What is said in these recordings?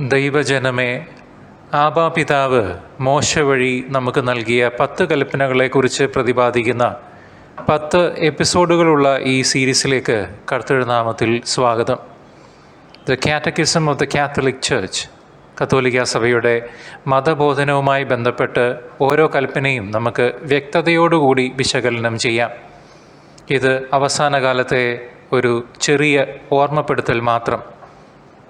ദൈവജനമേ ആബാപിതാവ് മോശ വഴി നമുക്ക് നൽകിയ പത്ത് കൽപ്പനകളെക്കുറിച്ച് പ്രതിപാദിക്കുന്ന പത്ത് എപ്പിസോഡുകളുള്ള ഈ സീരീസിലേക്ക് കർത്തൃനാമത്തിൽ സ്വാഗതം. The catechism of the Catholic church കത്തോലിക്ക സഭയുടെ മതബോധനവുമായി ബന്ധപ്പെട്ട് ഓരോ കൽപ്പനയും നമുക്ക് വ്യക്തതയോടുകൂടി വിശകലനം ചെയ്യാം. ഇത് അവസാന കാലത്തെ ഒരു ചെറിയ ഓർമ്മപ്പെടുത്തൽ മാത്രം.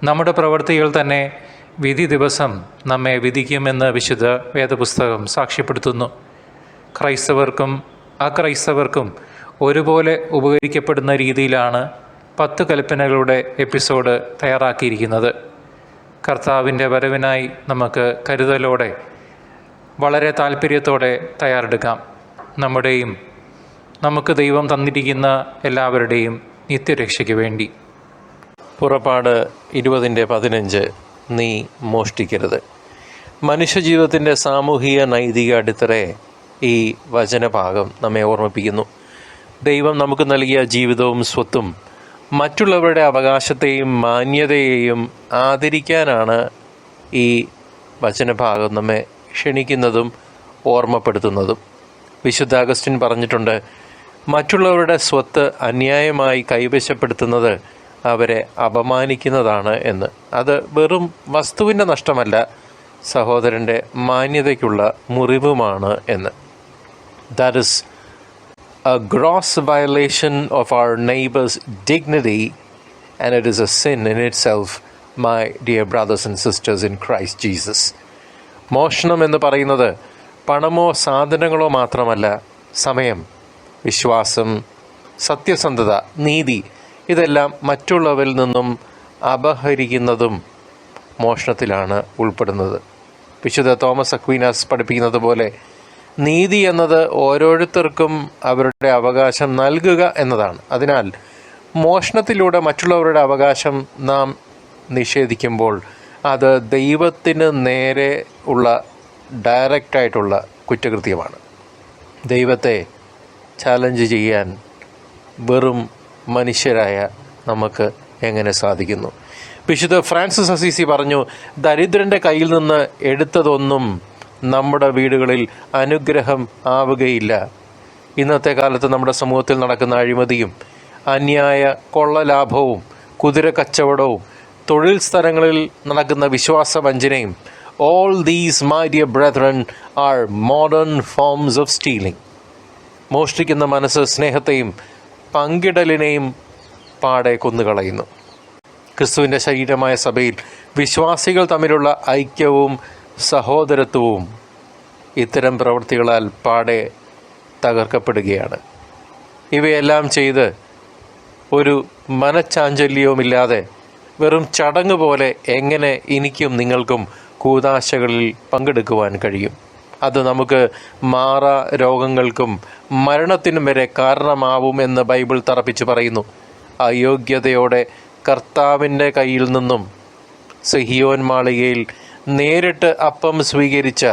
നമ്മുടെ പ്രവൃത്തികൾ തന്നെ വിധി ദിവസം നമ്മെ വിധിക്കുമെന്ന് വിശുദ്ധ വേദപുസ്തകം സാക്ഷ്യപ്പെടുത്തുന്നു. ക്രൈസ്തവർക്കും അക്രൈസ്തവർക്കും ഒരുപോലെ ഉപകരിക്കപ്പെടുന്ന രീതിയിലാണ് പത്ത് കൽപ്പനകളുടെ എപ്പിസോഡ് തയ്യാറാക്കിയിരിക്കുന്നത്. കർത്താവിന്റെ വരവിനായി നമുക്ക് കരുതലോടെ വളരെ താല്പര്യത്തോടെ തയ്യാറെടുക്കാം. നമ്മുടെയും നമുക്ക് ദൈവം തന്നിരിക്കുന്ന എല്ലാവരുടെയും നിത്യരക്ഷയ്ക്ക് വേണ്ടി. പുറപ്പാട് ഇരുപതിന്റെ പതിനഞ്ച് നീ മോഷ്ടിക്കരുത്. മനുഷ്യജീവിതത്തിന്റെ സാമൂഹിക നൈതിക അടിത്തറയെ ഈ വചനഭാഗം നമ്മെ ഓർമ്മിപ്പിക്കുന്നു. ദൈവം നമുക്ക് നൽകിയ ജീവിതവും സ്വത്തും മറ്റുള്ളവരുടെ അവകാശത്തെയും മാന്യതയെയും ആദരിക്കാനാണ് ഈ വചനഭാഗം നമ്മെ ക്ഷണിക്കുന്നതും ഓർമ്മപ്പെടുത്തുന്നതും. വിശുദ്ധ അഗസ്റ്റിൻ പറഞ്ഞിട്ടുണ്ട് മറ്റുള്ളവരുടെ സ്വത്ത് അന്യായമായി കൈവശപ്പെടുത്തുന്നത് അവരെ അപമാനിക്കുന്നതാണ് എന്ന്. അത് വെറും വസ്തുവിന്റെ നഷ്ടമല്ല സഹോദരന്റെ മാന്യതയ്ക്കുള്ള മുറിവുമാണ് എന്ന്. That is gross violation of of neighbour's dignity and it is a sin in itself my dear brothers and sisters in Christ Jesus മോഷണം എന്ന് പറയുന്നത് പണമോ സാധനങ്ങളോ മാത്രമല്ല സമയം വിശ്വാസം സത്യസന്ധത നീതി ഇതെല്ലാം മറ്റുള്ളവരിൽ നിന്നും അപഹരിക്കുന്നതും മോഷണത്തിലാണ് ഉൾപ്പെടുന്നത്. വിശുദ്ധ തോമസ് അക്വീനാസ് പഠിപ്പിക്കുന്നത് പോലെ നീതി എന്നത് ഓരോരുത്തർക്കും അവരുടെ അവകാശം നൽകുക എന്നതാണ്. അതിനാൽ മോഷണത്തിലൂടെ മറ്റുള്ളവരുടെ അവകാശം നാം നിഷേധിക്കുമ്പോൾ അത് ദൈവത്തിന് നേരെ ഉള്ള ഡയറക്റ്റായിട്ടുള്ള കുറ്റകൃത്യമാണ്. ദൈവത്തെ ചാലഞ്ച് ചെയ്യാൻ വെറും മനുഷ്യരായ നമുക്ക് എങ്ങനെ സാധിക്കുന്നു? വിശുദ്ധ ഫ്രാൻസിസ് അസീസി പറഞ്ഞു ദരിദ്രന്റെ കയ്യിൽ നിന്ന് എടുത്തതൊന്നും നമ്മുടെ വീടുകളിൽ അനുഗ്രഹം ആവുകയില്ല. ഇന്നത്തെ കാലത്ത് നമ്മുടെ സമൂഹത്തിൽ നടക്കുന്ന അഴിമതിയും അന്യായ കൊള്ളലാഭവും കുതിര കച്ചവടവും തൊഴിൽ സ്ഥലങ്ങളിൽ നടക്കുന്ന വിശ്വാസ വഞ്ചനയും all these my dear brethren are modern forms of stealing മോഷ്ടിക്കുന്ന മനസ്സ് സ്നേഹത്തെയും പങ്കിടലിനെയും പാടെ കൊന്നുകളയുന്നു. ക്രിസ്തുവിന്റെ ശരീരമായ സഭയിൽ വിശ്വാസികൾ തമ്മിലുള്ള ഐക്യവും സഹോദരത്വവും ഇത്തരം പ്രവൃത്തികളാൽ പാടെ തകർക്കപ്പെടുകയാണ്. ഇവയെല്ലാം ചെയ്ത് ഒരു മനച്ചാഞ്ചല്യവുമില്ലാതെ വെറും ചടങ്ങ് പോലെ എങ്ങനെ എനിക്കും നിങ്ങൾക്കും കൂതാശകളിൽ പങ്കെടുക്കുവാൻ കഴിയും? അത് നമുക്ക് മാറ രോഗങ്ങൾക്കും മരണത്തിനും വരെ കാരണമാവുമെന്ന് ബൈബിൾ തറപ്പിച്ച് പറയുന്നു. അയോഗ്യതയോടെ കർത്താവിന്റെ കയ്യിൽ നിന്നും സഹിയോൻ മാളികയിൽ നേരിട്ട് അപ്പം സ്വീകരിച്ച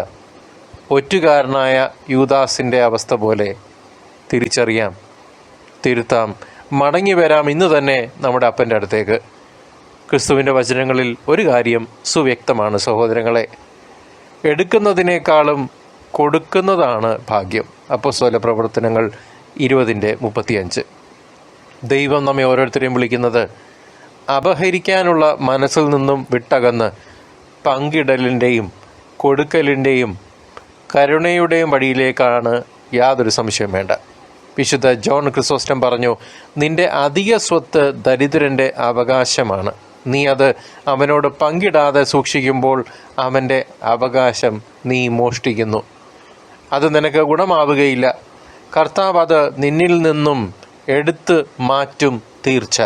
ഒറ്റുകാരനായ യൂദാസിന്റെ അവസ്ഥ പോലെ തിരിച്ചറിയാം. തിരുത്താം. മടങ്ങി വരാം ഇന്ന് തന്നെ നമ്മുടെ അപ്പന്റെ അടുത്തേക്ക്. ക്രിസ്തുവിന്റെ വചനങ്ങളിൽ ഒരു കാര്യം സുവ്യക്തമാണ് സഹോദരങ്ങളെ. എടുക്കുന്നതിനേക്കാളും കൊടുക്കുന്നതാണ് ഭാഗ്യം. അപ്പോസ്തോല പ്രവർത്തനങ്ങൾ ഇരുപതിന്റെ മുപ്പത്തിയഞ്ച്. ദൈവം നമ്മെ ഓരോരുത്തരെയും വിളിക്കുന്നത് അപഹരിക്കാനുള്ള മനസ്സിൽ നിന്നും വിട്ടകന്ന് പങ്കിടലിന്റെയും കൊടുക്കലിന്റെയും കരുണയുടെയും വഴിയിലേക്കാണ് യാതൊരു സംശയം വേണ്ട. വിശുദ്ധ ജോൺ ക്രിസോസ്റ്റം പറഞ്ഞു നിന്റെ അധിക സ്വത്ത് ദരിദ്രന്റെ അവകാശമാണ്. നീ അത് അവനോട് പങ്കിടാതെ സൂക്ഷിക്കുമ്പോൾ അവന്റെ അവകാശം നീ മോഷ്ടിക്കുന്നു. അത് നിനക്ക് ഗുണമാവുകയില്ല. കർത്താവ് അത് നിന്നിൽ നിന്നും എടുത്ത് മാറ്റും തീർച്ച.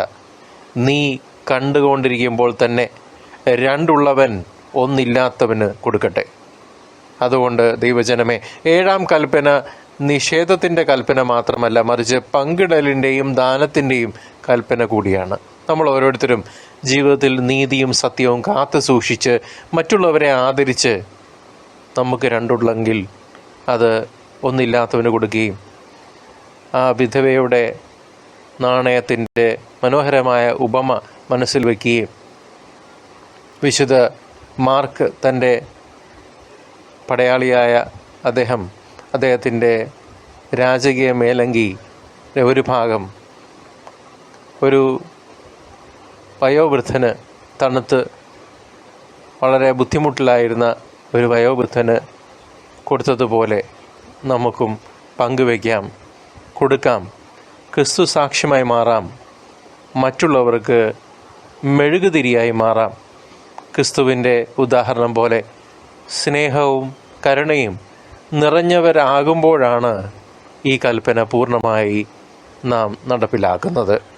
നീ കണ്ടുകൊണ്ടിരിക്കുമ്പോൾ തന്നെ രണ്ടുള്ളവൻ ഒന്നില്ലാത്തവന് കൊടുക്കട്ടെ. അതുകൊണ്ട് ദൈവജനമേ ഏഴാം കൽപ്പന നിഷേധത്തിന്റെ കൽപ്പന മാത്രമല്ല മറിച്ച് പങ്കിടലിന്റെയും ദാനത്തിന്റെയും കൽപ്പന കൂടിയാണ്. നമ്മൾ ഓരോരുത്തരും ജീവിതത്തിൽ നീതിയും സത്യവും കാത്തു സൂക്ഷിച്ച് മറ്റുള്ളവരെ ആദരിച്ച് നമുക്ക് രണ്ടുള്ളെങ്കിൽ അത് ഒന്നില്ലാത്തവന് കൊടുക്കുകയും ആ വിധവയുടെ നാണയത്തിന്റെ മനോഹരമായ ഉപമ മനസ്സിൽ വയ്ക്കുകയും വിശുദ്ധ മാർക്ക് തന്റെ പടയാളിയായ അദ്ദേഹം അദ്ദേഹത്തിന്റെ രാജകീയ മേലങ്കി ഒരു ഭാഗം ഒരു വയോവൃദ്ധന് തണുത്ത് വളരെ ബുദ്ധിമുട്ടിലായിരുന്ന ഒരു വയോവൃദ്ധന് കൊടുത്തതുപോലെ നമുക്കും പങ്കുവയ്ക്കാം കൊടുക്കാം. ക്രിസ്തു സാക്ഷ്യമായി മാറാം. മറ്റുള്ളവർക്ക് മെഴുകുതിരിയായി മാറാം. ക്രിസ്തുവിന്റെ ഉദാഹരണം പോലെ സ്നേഹവും കരുണയും നിറഞ്ഞവരാകുമ്പോഴാണ് ഈ കൽപ്പന പൂർണമായി നാം നടപ്പിലാക്കുന്നത്.